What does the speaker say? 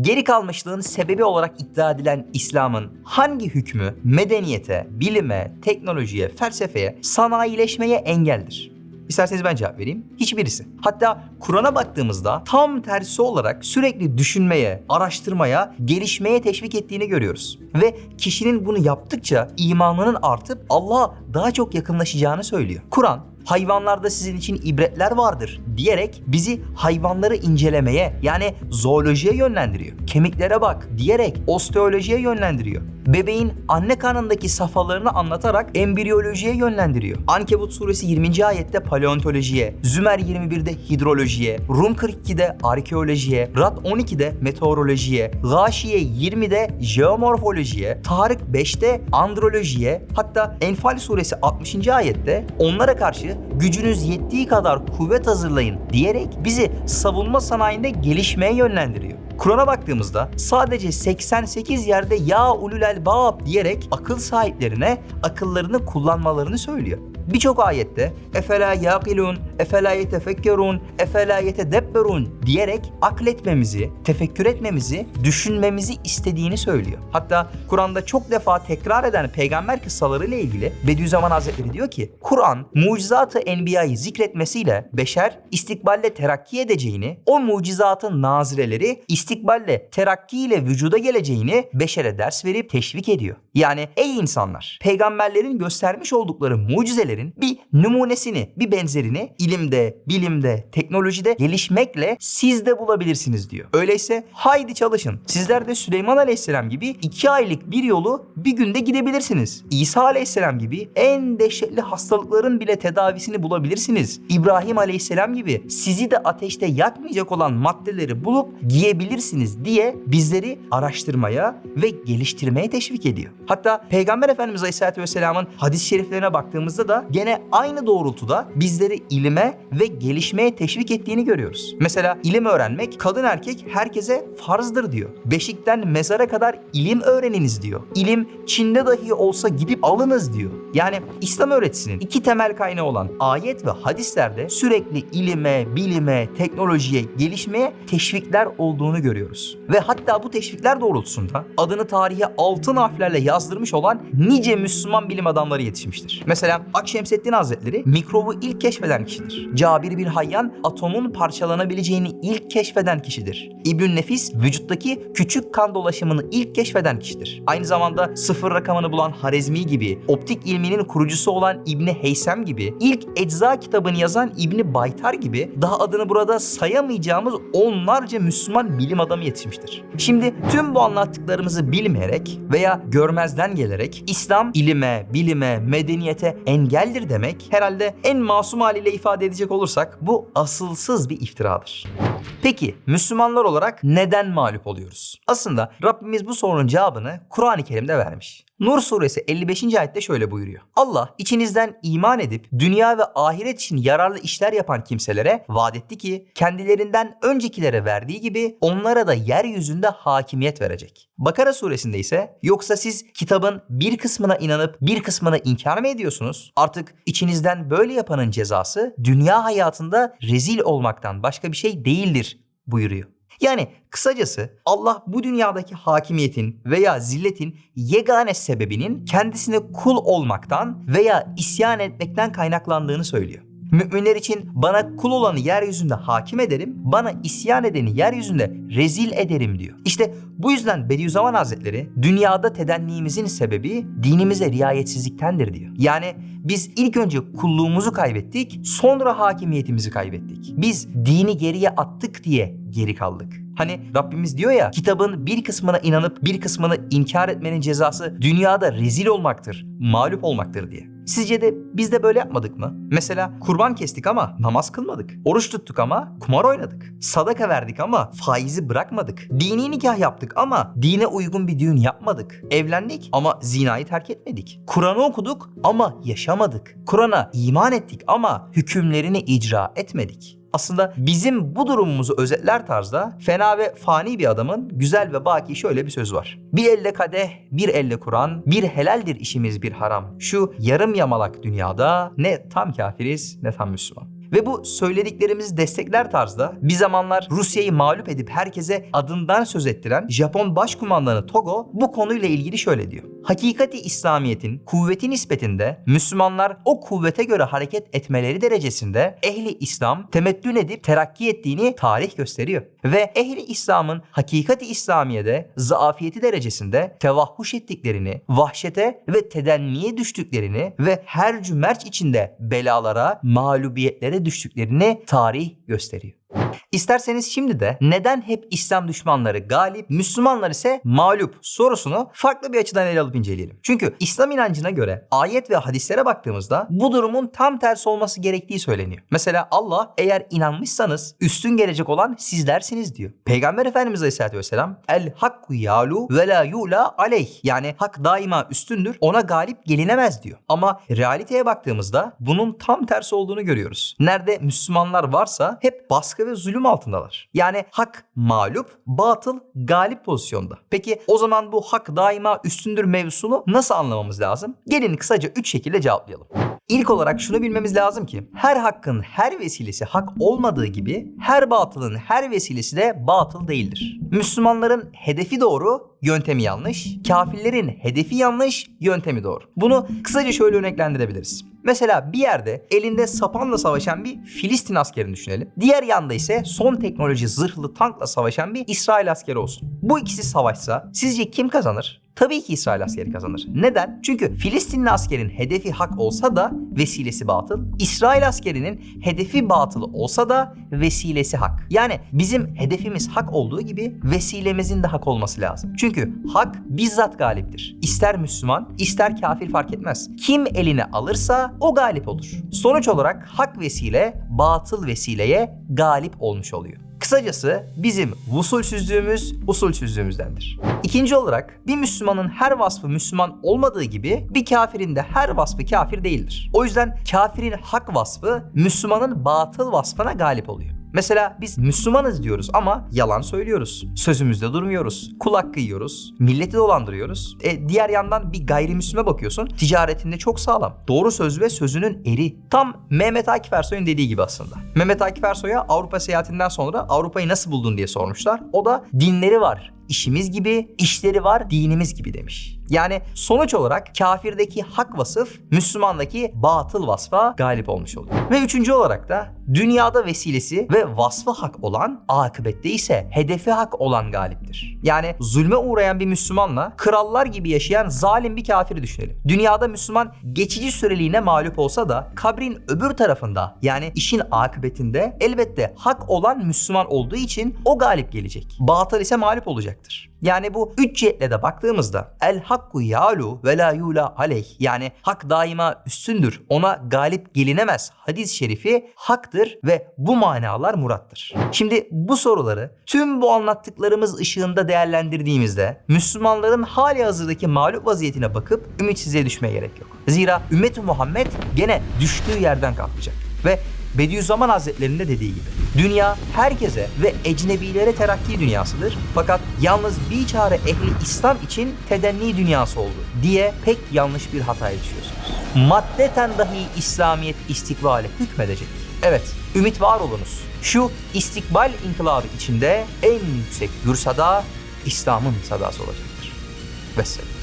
Geri kalmışlığın sebebi olarak iddia edilen İslam'ın hangi hükmü medeniyete, bilime, teknolojiye, felsefeye, sanayileşmeye engeldir? İsterseniz ben cevap vereyim. Hiçbirisi. Hatta Kur'an'a baktığımızda tam tersi olarak sürekli düşünmeye, araştırmaya, gelişmeye teşvik ettiğini görüyoruz. Ve kişinin bunu yaptıkça imanının artıp Allah'a daha çok yakınlaşacağını söylüyor. Kur'an hayvanlarda sizin için ibretler vardır diyerek bizi hayvanları incelemeye yani zoolojiye yönlendiriyor. Kemiklere bak diyerek osteolojiye yönlendiriyor. Bebeğin anne karnındaki safhalarını anlatarak embriyolojiye yönlendiriyor. Ankebut suresi 20. ayette paleontolojiye, Zümer 21'de hidrolojiye, Rum 42'de arkeolojiye, Rad 12'de meteorolojiye, Gâşiye 20'de jeomorfolojiye, Tarık 5'te androlojiye, hatta Enfal suresi 60. ayette onlara karşı gücünüz yettiği kadar kuvvet hazırlayın diyerek bizi savunma sanayinde gelişmeye yönlendiriyor. Kur'an'a baktığımızda sadece 88 yerde ya ulul elbab diyerek akıl sahiplerine akıllarını kullanmalarını söylüyor. Birçok ayette efela yaqilun, efela yetefekkerun, efela yetedebberun diyerek akletmemizi, tefekkür etmemizi, düşünmemizi istediğini söylüyor. Hatta Kur'an'da çok defa tekrar eden peygamber kıssaları ile ilgili Bediüzzaman Hazretleri diyor ki Kur'an mucizatı enbiyayı zikretmesiyle beşer istikballe terakki edeceğini, o mucizatın nazireleri istikballe terakkiyle vücuda geleceğini beşere ders verip teşvik ediyor. Yani ey insanlar peygamberlerin göstermiş oldukları mucizelerin bir numunesini, bir benzerini ilimde, bilimde, teknolojide gelişmekle siz de bulabilirsiniz diyor. Öyleyse haydi çalışın. Sizler de Süleyman Aleyhisselam gibi iki aylık bir yolu bir günde gidebilirsiniz. İsa Aleyhisselam gibi en dehşetli hastalıkların bile tedavisini bulabilirsiniz. İbrahim Aleyhisselam gibi sizi de ateşte yakmayacak olan maddeleri bulup giyebilirsiniz diye bizleri araştırmaya ve geliştirmeye teşvik ediyor. Hatta Peygamber Efendimiz Aleyhisselatü Vesselam'ın hadis-i şeriflerine baktığımızda da gene aynı doğrultuda bizleri ilime ve gelişmeye teşvik ettiğini görüyoruz. Mesela ilim öğrenmek kadın erkek herkese farzdır diyor. Beşikten mezara kadar ilim öğreniniz diyor. İlim Çin'de dahi olsa gidip alınız diyor. Yani İslam öğretisinin iki temel kaynağı olan ayet ve hadislerde sürekli ilime, bilime, teknolojiye, gelişmeye teşvikler olduğunu görüyoruz. Ve hatta bu teşvikler doğrultusunda adını tarihe altın harflerle yazdırmış olan nice Müslüman bilim adamları yetişmiştir. Mesela Akşemseddin Hazretleri mikrobu ilk keşfeden kişidir. Cabir bin Hayyan atomun parçalanabileceğini ilk keşfeden kişidir. İbn Nefis vücuttaki küçük kan dolaşımını ilk keşfeden kişidir. Aynı zamanda sıfır rakamını bulan Harezmi gibi, optik ilminin kurucusu olan İbni Heysem gibi, ilk ecza kitabını yazan İbni Baytar gibi daha adını burada sayamayacağımız onlarca Müslüman bilim adamı yetişmiştir. Şimdi tüm bu anlattıklarımızı bilmeyerek veya görmezden gelerek İslam ilime, bilime, medeniyete engeldir demek herhalde en masum haliyle ifade edecek olursak bu asılsız bir iftiradır. Peki Müslümanlar olarak neden mağlup oluyoruz? Aslında Rabbimiz bu sorunun cevabını Kur'an-ı Kerim'de vermiş. Nur suresi 55. ayette şöyle buyuruyor. Allah içinizden iman edip dünya ve ahiret için yararlı işler yapan kimselere vaat etti ki kendilerinden öncekilere verdiği gibi onlara da yeryüzünde hakimiyet verecek. Bakara suresinde ise yoksa siz kitabın bir kısmına inanıp bir kısmına inkar mı ediyorsunuz? Artık içinizden böyle yapanın cezası dünya hayatında rezil olmaktan başka bir şey değildir buyuruyor. Yani kısacası Allah bu dünyadaki hakimiyetin veya zilletin yegane sebebinin kendisine kul olmaktan veya isyan etmekten kaynaklandığını söylüyor. Müminler için bana kul olanı yeryüzünde hakim ederim, bana isyan edeni yeryüzünde rezil ederim diyor. İşte bu yüzden Bediüzzaman Hazretleri dünyada tedennimizin sebebi dinimize riayetsizliktendir diyor. Yani biz ilk önce kulluğumuzu kaybettik, sonra hakimiyetimizi kaybettik. Biz dini geriye attık diye geri kaldık. Hani Rabbimiz diyor ya kitabın bir kısmına inanıp bir kısmını inkar etmenin cezası dünyada rezil olmaktır, mağlup olmaktır diye. Sizce de biz de böyle yapmadık mı? Mesela kurban kestik ama namaz kılmadık. Oruç tuttuk ama kumar oynadık. Sadaka verdik ama faizi bırakmadık. Dini nikah yaptık ama dine uygun bir düğün yapmadık. Evlendik ama zinayı terk etmedik. Kur'an'ı okuduk ama yaşamadık. Kur'an'a iman ettik ama hükümlerini icra etmedik. Aslında bizim bu durumumuzu özetler tarzda fena ve fani bir adamın güzel ve baki şöyle bir söz var. Bir elle kadeh, bir elle Kur'an, bir helaldir işimiz bir haram. Şu yarım yamalak dünyada ne tam kafiriz ne tam Müslüman. Ve bu söylediklerimizi destekler tarzda bir zamanlar Rusya'yı mağlup edip herkese adından söz ettiren Japon başkumandanı Togo bu konuyla ilgili şöyle diyor. Hakikati İslamiyet'in kuvveti nispetinde Müslümanlar o kuvvete göre hareket etmeleri derecesinde ehli İslam temettün edip terakki ettiğini tarih gösteriyor. Ve ehli İslam'ın hakikati İslamiye'de zaafiyeti derecesinde tevahhuş ettiklerini, vahşete ve tedenniye düştüklerini ve her cümerç içinde belalara, mağlubiyetlere düştüklerini tarih gösteriyor. İsterseniz şimdi de neden hep İslam düşmanları galip, Müslümanlar ise mağlup sorusunu farklı bir açıdan ele alıp inceleyelim. Çünkü İslam inancına göre ayet ve hadislere baktığımızda bu durumun tam tersi olması gerektiği söyleniyor. Mesela Allah eğer inanmışsanız üstün gelecek olan sizlersiniz diyor. Peygamber Efendimiz Aleyhisselatü Vesselam el hakku yalu ve la yula aleyh yani hak daima üstündür ona galip gelinemez diyor. Ama realiteye baktığımızda bunun tam tersi olduğunu görüyoruz. Nerede Müslümanlar varsa hep baskı ve zulüm altındalar. Yani hak mağlup, batıl galip pozisyonda. Peki o zaman bu hak daima üstündür mevzusunu nasıl anlamamız lazım? Gelin kısaca 3 şekilde cevaplayalım. İlk olarak şunu bilmemiz lazım ki her hakkın her vesilesi hak olmadığı gibi her batılın her vesilesi de batıl değildir. Müslümanların hedefi doğru, yöntemi yanlış. Kafirlerin hedefi yanlış, yöntemi doğru. Bunu kısaca şöyle örneklendirebiliriz. Mesela bir yerde elinde sapanla savaşan bir Filistin askerini düşünelim. Diğer yanda ise son teknoloji zırhlı tankla savaşan bir İsrail askeri olsun. Bu ikisi savaşsa sizce kim kazanır? Tabii ki İsrail askeri kazanır. Neden? Çünkü Filistinli askerin hedefi hak olsa da vesilesi batıl. İsrail askerinin hedefi batıl olsa da vesilesi hak. Yani bizim hedefimiz hak olduğu gibi vesilemizin de hak olması lazım. Çünkü hak bizzat galiptir. İster Müslüman, ister kafir fark etmez. Kim eline alırsa o galip olur. Sonuç olarak hak vesile batıl vesileye galip olmuş oluyor. Kısacası bizim usulsüzlüğümüz usulsüzlüğümüzdendir. İkinci olarak bir Müslümanın her vasfı Müslüman olmadığı gibi bir kafirin de her vasfı kafir değildir. O yüzden kafirin hak vasfı Müslümanın batıl vasfına galip oluyor. Mesela biz Müslümanız diyoruz ama yalan söylüyoruz. Sözümüzde durmuyoruz. Kul hakkı yiyoruz. Milleti dolandırıyoruz. E, diğer yandan bir gayrimüslime bakıyorsun. Ticaretinde çok sağlam. Doğru söz ve sözünün eri. Tam Mehmet Akif Ersoy'un dediği gibi aslında. Mehmet Akif Ersoy'a Avrupa seyahatinden sonra Avrupa'yı nasıl buldun diye sormuşlar. O da dinleri var işimiz gibi, işleri var dinimiz gibi demiş. Yani sonuç olarak kafirdeki hak vasıf Müslümandaki batıl vasfa galip olmuş oluyor. Ve üçüncü olarak da dünyada vesilesi ve vasfı hak olan akıbette ise hedefi hak olan galiptir. Yani zulme uğrayan bir Müslümanla krallar gibi yaşayan zalim bir kafiri düşünelim. Dünyada Müslüman geçici süreliğine mağlup olsa da kabrin öbür tarafında yani işin akıbetinde elbette hak olan Müslüman olduğu için o galip gelecek. Batıl ise mağlup olacaktır. Yani bu üç cihetle de baktığımızda el hakku yalu ve la yula aleyh yani hak daima üstündür ona galip gelinemez hadis-i şerifi haktır ve bu manalar murattır. Şimdi bu soruları tüm bu anlattıklarımız ışığında değerlendirdiğimizde Müslümanların hali hazırdaki mağlup vaziyetine bakıp ümitsizliğe düşmeye gerek yok. Zira ümmet Muhammed gene düştüğü yerden kalkacak ve Bediüzzaman Hazretleri'nin de dediği gibi dünya herkese ve ecnebilere terakki dünyasıdır fakat yalnız bir çare ehli İslam için tedenni dünyası oldu diye pek yanlış bir hataya düşüyorsunuz. Maddeten dahi İslamiyet istikbale hükmedecek. Evet, ümit var olunuz. Şu istikbal inkılabı içinde en yüksek gürsada İslam'ın sadası olacaktır. Vesselam.